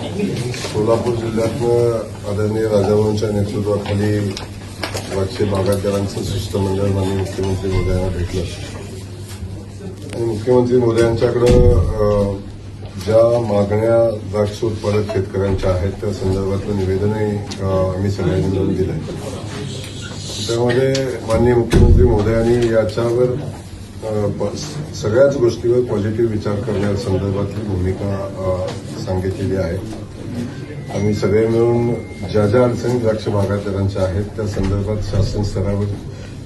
सोलापूर जिल्ह्यातनं आदरणीय राजाभाऊंच्या नेतृत्वाखाली द्राक्षे बागायतदारांचं शिष्टमंडळ माननीय मुख्यमंत्री मोदयांना भेटलं. आणि मुख्यमंत्री मोदयांच्याकडं अं, ज्या मागण्या द्राक्ष उत्पादक शेतकऱ्यांच्या आहेत त्या संदर्भातलं निवेदनही आम्ही सगळ्यांनी मिळून दिलं त्यामध्ये माननीय मुख्यमंत्री मोदयांनी याच्यावर सगळ्याच गोष्टीवर पॉझिटिव्ह विचार करण्यासंदर्भातली भूमिका सांगितलेली आहे. आम्ही सगळे मिळून ज्या ज्या अडचणी द्राक्ष बागायतदारांच्या आहेत त्या संदर्भात शासन स्तरावर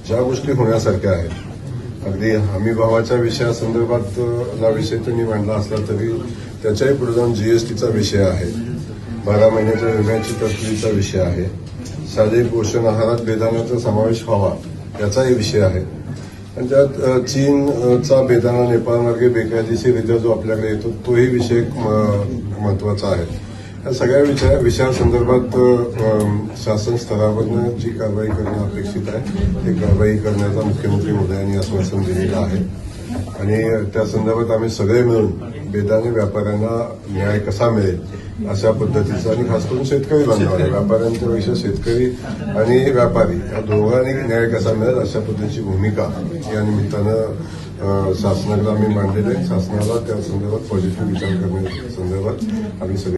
ज्या गोष्टी होण्यासारख्या आहेत अगदी हमी भावाच्या विषयासंदर्भात ला विषय त्यांनी मांडला असला तरी त्याच्याही पुढे जाऊन जीएसटीचा विषय आहे. बारा महिन्याच्या विम्याची तरतुदीचा विषय आहे. शालेय पोषण आहारात बेदाण्याचा समावेश व्हावा याचाही विषय आहे. आणि त्यात चीनचा बेदाना नेपाळमार्गे बेकायदेशीरित्या जो आपल्याकडे येतो तोही विषय महत्त्वाचा आहे. या सगळ्या विषया विषयासंदर्भात शासन स्तरावरनं जी कारवाई करणं अपेक्षित आहे ती कारवाई करण्याचा मुख्यमंत्री मोदयांनी आश्वासन दिलेलं आहे. आणि त्या संदर्भात आम्ही सगळे मिळून बेदाणे व्यापाऱ्यांना न्याय कसा मिळेल अशा पद्धतीचा आणि खास करून शेतकरी बांधवांना व्यापाऱ्यांच्या पेक्षा शेतकरी आणि व्यापारी या दोघांनी न्याय कसा मिळेल अशा पद्धतीची भूमिका या निमित्तानं शासनाला आम्ही मांडलेली आहे. शासनाला त्या संदर्भात पॉझिटिव्ह विचार करण्या संदर्भात आम्ही सगळे